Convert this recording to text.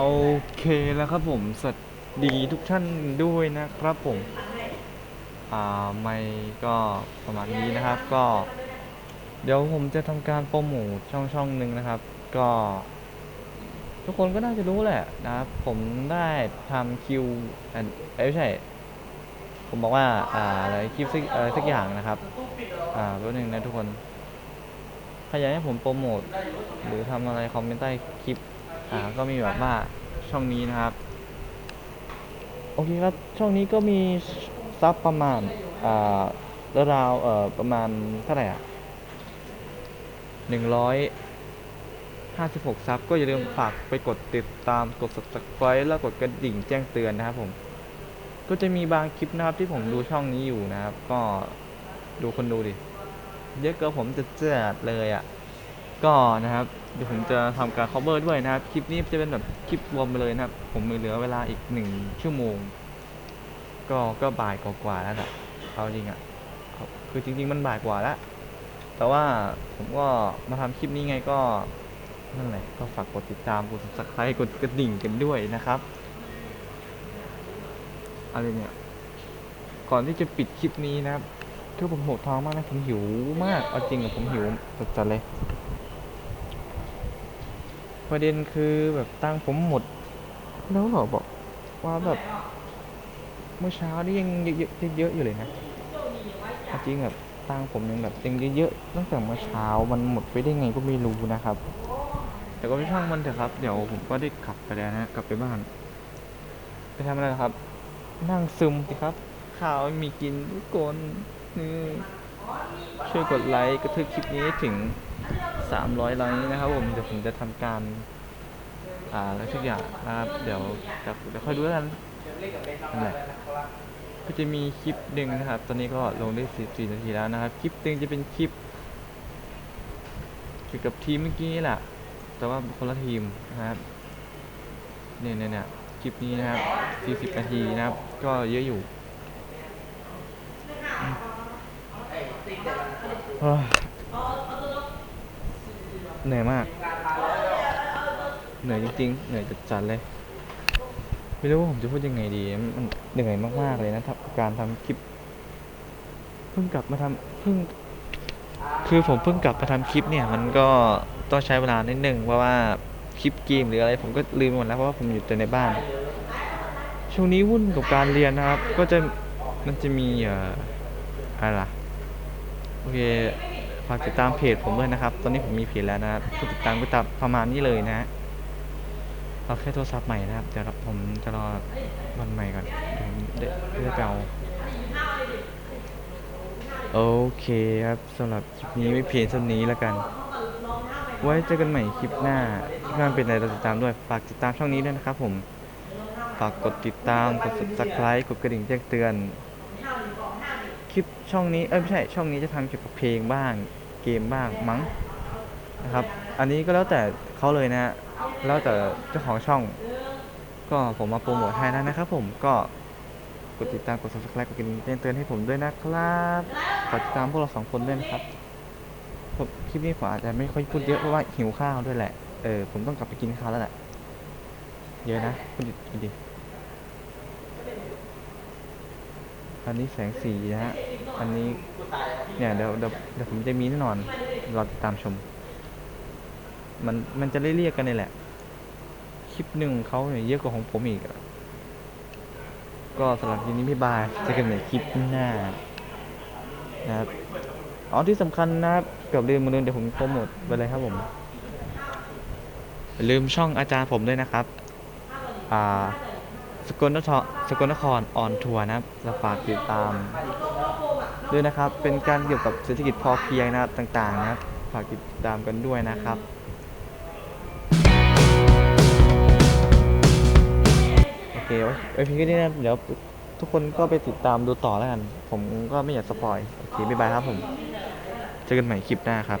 โอเคแล้วครับผมสวัสดีทุกท่านด้วยนะครับผมอ่าไม่ก็ประมาณนี้นะครับก็ เดี๋ยวผมจะทำการโปรโมทช่องช่องหนึ่งนะครับ ก็ ทุกคนก็น่าจะรู้แหละนะครับ ผมได้ทำคิวเอ้ไม่ใช่ ผมบอกว่าอ่าอะไรคลิปสักอะไรสักอย่างนะครับอ่าแป๊บนึงนะทุกคนใครอยากให้ผมโปรโมทหรือทำอะไรคอมเมนต์ใต้คลิป อ่าก็มีแบบว่าช่องนี้นะครับ โอเคครับ ช่องนี้ก็มีซับประมาณอ่าราวๆเอ่อประมาณเท่าไหร่อะหนึ่งร้อยห้าสิบหกซับก็อย่าลืมฝากไปกดติดตามกด subscribe แล้วกดกระดิ่งแจ้งเตือนนะครับผม ก็จะมีบางคลิปนะครับที่ผมดูช่องนี้อยู่นะครับ ก็ดูคนดูดิ เยอะเกินผมจะเจ็ดเลยอะ ก็นะครับเดี๋ยวผมจะทำการ cover ด้วยนะครับ คลิปนี้จะเป็นแบบคลิปรวมไปเลยนะครับ ผมมีเหลือเวลาอีกหนึ่งชั่วโมง ก็ก็บ่ายกว่าแล้วนะเอาจริงอะคือจริง ๆ มันบ่ายกว่าแล้ว แต่ว่าผมก็มาทำคลิปนี้ไงก็นั่นแหละก็ฝากกดติดตามกด subscribe กดกระดิ่งกันด้วยนะครับอะไรเนี่ยก่อนที่จะปิดคลิปนี้นะครับคือผมโหดท้องมากนะผมหิวมากเอาจริงอะผมหิวจัดเลย ประเด็นคือแบบตังค์ผมหมด แล้วเขาบอกว่าแบบเมื่อเช้านี่ยังเยอะๆเยอะๆอยู่เลยนะเอาจริงแบบตังค์ผมยังแบบยังเยอะๆตั้งแต่เมื่อเช้ามันหมดไปได้ไงก็ไม่รู้นะครับ แต่ก็ไม่ช่างมันเถอะครับ เดี๋ยวผมก็ได้กลับไปแล้วนะกลับไปบ้าน ไปทำอะไรล่ะครับ นั่งซึมสิครับข้าวไม่มีกินทุกคนนี่ช่วยกดไลค์กระทึกคลิปนี้ให้ถึง 300ไลค์นะครับผมเดี๋ยวผมจะทำการอ่าอะไรทุกอย่างนะครับเดี๋ยวจะเดี๋ยวค่อยดูแล้วกันนั่นแหละก็จะมีคลิปหนึ่งนะครับ ตอนนี้ก็ลงได้ 14 นาทีแล้วนะครับ คลิปหนึ่งจะเป็นคลิปเกี่ยวกับทีมเมื่อกี้นี่แหละ แต่ว่าคนละทีมนะครับเนี่ยเนี่ยเนี่ยคลิปนี้นะครับ 40 นาทีนะครับ ก็เยอะอยู่ เหนื่อยมาก เหนื่อยจริงๆ เหนื่อยจัดๆเลย ไม่รู้ว่าผมจะพูดยังไงดี มันเหนื่อยมากๆเลยนะทำการทำคลิป เพิ่งกลับมาทำเพิ่ง คือผมเพิ่งกลับมาทำคลิปเนี่ย มันก็ต้องใช้เวลานิดนึงเพราะว่าคลิปเกมหรืออะไร ผมก็ลืมหมดแล้วเพราะว่าผมอยู่แต่ในบ้าน ช่วงนี้วุ่นกับการเรียนนะครับ ก็จะมันจะมีเอ่ออะไรล่ะ โอเค ฝากติดตามเพจผมด้วยนะครับ ตอนนี้ผมมีเพจแล้วนะผู้ติดตามก็ตับประมาณนี้เลยนะเอาแค่โทรศัพท์ใหม่นะครับเดี๋ยวผมจะรอวันใหม่ก่อนเดี๋ยวผมเดี๋ยวจะไปเอาโอเคครับสำหรับคลิปนี้ไม่เพียงเท่านี้แล้วกัน ไว้เจอกันใหม่คลิปหน้าคลิปหน้าเป็นอะไรติดตามด้วย ฝากติดตามช่องนี้ด้วยนะครับผม ฝากกดติดตาม กด subscribe กดกระดิ่งแจ้งเตือน คลิปช่องนี้เอ้ยไม่ใช่ช่องนี้จะทำเกี่ยวกับเพลงบ้างเกมบ้างมั้งนะครับ อันนี้ก็แล้วแต่เขาเลยนะแล้วแต่เจ้าของช่อง ก็ผมมาโปรโมทให้แล้วนะครับผมก็กดติดตามกด subscribe กดกระดิ่งแจ้งเตือนให้ผมด้วยนะครับฝากติดตามพวกเราสองคนด้วยนะครับคลิปนี้ผมอาจจะไม่ค่อยพูดเยอะเพราะว่าหิวข้าวด้วยแหละ เออผมต้องกลับไปกินข้าวแล้วแหละ เยอะนะพูดดี อันนี้แสงสีนะฮะ อันนี้เนี่ยเดี๋ยวเดี๋ยวเดี๋ยวผมจะมีแน่นอนรอติดตามชม มันมันจะเรียกๆกันนี่แหละ คลิปหนึ่งของเขาเนี่ยเยอะกว่าของผมอีกอะก็สำหรับทีนี้ไม่บายเจอกันใหม่คลิปหน้านะครับอ๋อที่สำคัญนะครับเกือบลืมมาลืมเดี๋ยวผมโปรโมทไปเลยครับผมอย่าลืมช่องอาจารย์ผมด้วยนะครับ อ่า สกลนครสกลนครออนทัวร์นะครับฝากติดตามด้วยนะครับ เป็นการเกี่ยวกับเศรษฐกิจพอเพียงนะครับต่างๆนะครับฝากติดตามกันด้วยนะครับโอเคไว้ไว้เพียงแค่นี้นะเดี๋ยวทุกคนก็ไปติดตามดูต่อแล้วกัน ผมก็ไม่อยากสปอยโอเคบ๊ายบายครับผม เจอกันใหม่คลิปหน้าครับ